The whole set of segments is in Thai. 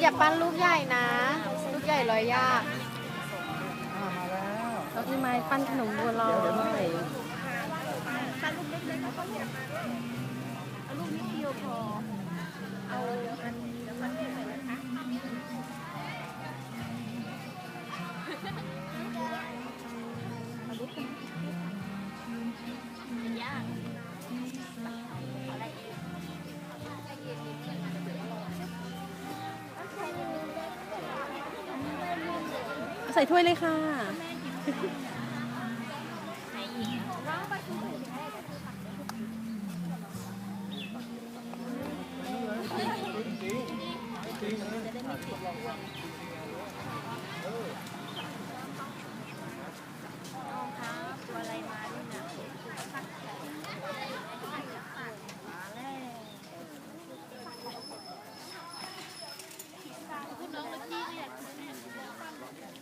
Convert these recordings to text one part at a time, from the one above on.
อย่าปั้นลูกใหญ่นะ ลูกใหญ่ลอยยากอ่ามาแล้วแล้วพี่ไม้ปั้นขนมบัวลอย ใส่ถ้วยเลยค่ะ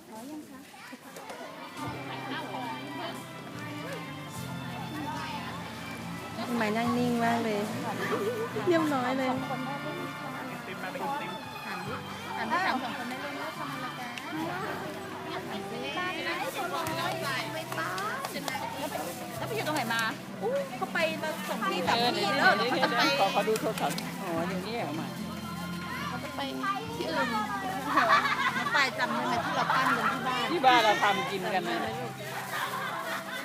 พี่ไม้นั่งนิ่งมากเลยเรียบร้อยเลยแล้วไปอยู่ตรงไหนมาอู้เขาไปมาสองที่สามที่แล้วเดี๋ยเขาจะไปขอขอดูโทรศัพท์อ๋ออยู่นี่เหรอมาเขาจะไปที่อื่น จำได้ไหมที่เราปั้นกันที่บ้านที่บ้านเราทำกินกันนะ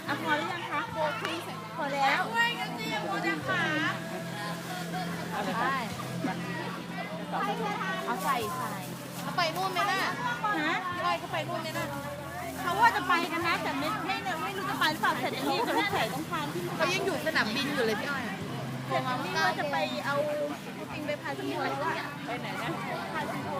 อะพอหรือยังคะโบที่พอแล้วด้วยกันสิโบจะขาเอาเลยครับเอาใส่ใส่เขาไปนู่นไหมล่ะฮะพี่อ้อยเขาไปนู่นไหมล่ะเขาว่าจะไปกันนะแต่ไม่ไม่ไม่รู้จะไปหรือเปล่าเสร็จอันนี้จะไม่ใส่ต้องทานที่เขายังอยู่สนามบินอยู่เลยพี่อ้อยเสร็จนี่ว่าจะไปเอาปิงไปพาสมุทรไปไหนนะพาสมุ